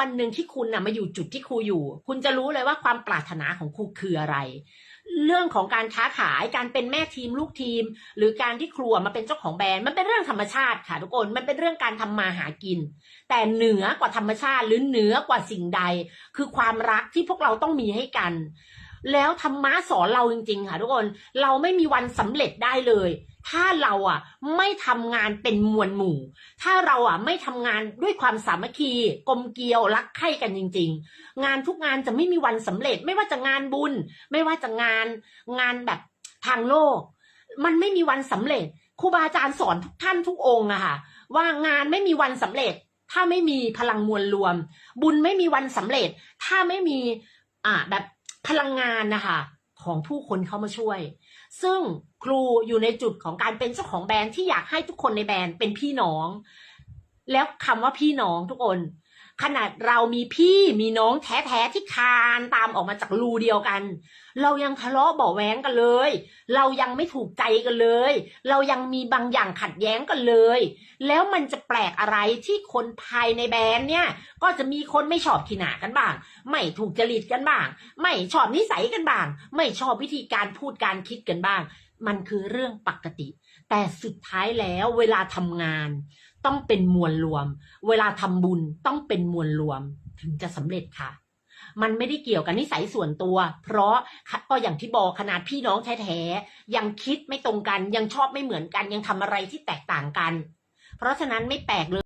วันหนึ่งที่คุณน่ะมาอยู่จุดที่ครูอยู่ คุณจะรู้เลยว่าความปรารถนาของครูคืออะไร เรื่องของการค้าขายการเป็นแม่ทีมลูกทีม หรือการที่ครัวมาเป็นเจ้าของแบรนด์มันเป็นเรื่องธรรมชาติค่ะทุกคนมันเป็นเรื่องการทำมาหากิน แต่เหนือกว่าธรรมชาติหรือเหนือกว่าสิ่งใด คือความรักที่พวกเราต้องมีให้กัน แล้วธรรมะสอนเราจริง ๆ ค่ะทุกคนเราไม่มีวันสำเร็จได้เลย ถ้าเราอะไม่ทำงานเป็นมวลหมู่ ถ้าเราอะไม่ทำงานด้วยความสามัคคีกลมเกลียวรักใคร่กันจริง ๆ งานทุกงานจะไม่มีวันสำเร็จ ไม่ว่าจะงานบุญ ไม่ว่าจะงานงานแบบทางโลก มันไม่มีวันสำเร็จครูบาอาจารย์สอนทุกท่านทุกองค์อะค่ะ ว่างานไม่มีวันสำเร็จ ถ้าไม่มีพลังมวลรวม บุญไม่มีวันสำเร็จ ถ้าไม่มีอ่าแบบ พลังงานนะคะของผู้คนเข้ามาช่วย ซึ่งครูอยู่ในจุดของการเป็นเจ้าของแบรนด์ที่อยากให้ทุกคนในแบรนด์เป็นพี่น้อง แล้วคำว่าพี่น้องทุกคน ขนาดเรามีพี่มีน้องแท้ๆที่คานตามออกมาจากรูเดียวกัน เรายังทะเลาะเบาะแวงกันเลย เรายังไม่ถูกใจกันเลย เรายังมีบางอย่างขัดแย้งกันเลย แล้วมันจะแปลกอะไรที่คนภายในแบรนด์เนี่ย ก็จะมีคนไม่ชอบขีหนากันบ้าง ไม่ถูกจริตกันบ้าง ไม่ชอบนิสัยกันบ้าง ไม่ชอบวิธีการพูดการคิดกันบ้าง มันคือเรื่องปกติ แต่สุดท้ายแล้วเวลาทำงาน ต้องเป็นมวลรวม เวลาทำบุญต้องเป็นมวลรวมถึงจะสำเร็จค่ะ มันไม่ได้เกี่ยวกับนิสัยส่วนตัว เพราะก็อย่างที่บอกขนาดพี่น้องแท้ๆยังคิดไม่ตรงกันยังชอบไม่เหมือนกันยังทำอะไรที่แตกต่างกัน เพราะฉะนั้นไม่แปลกเลย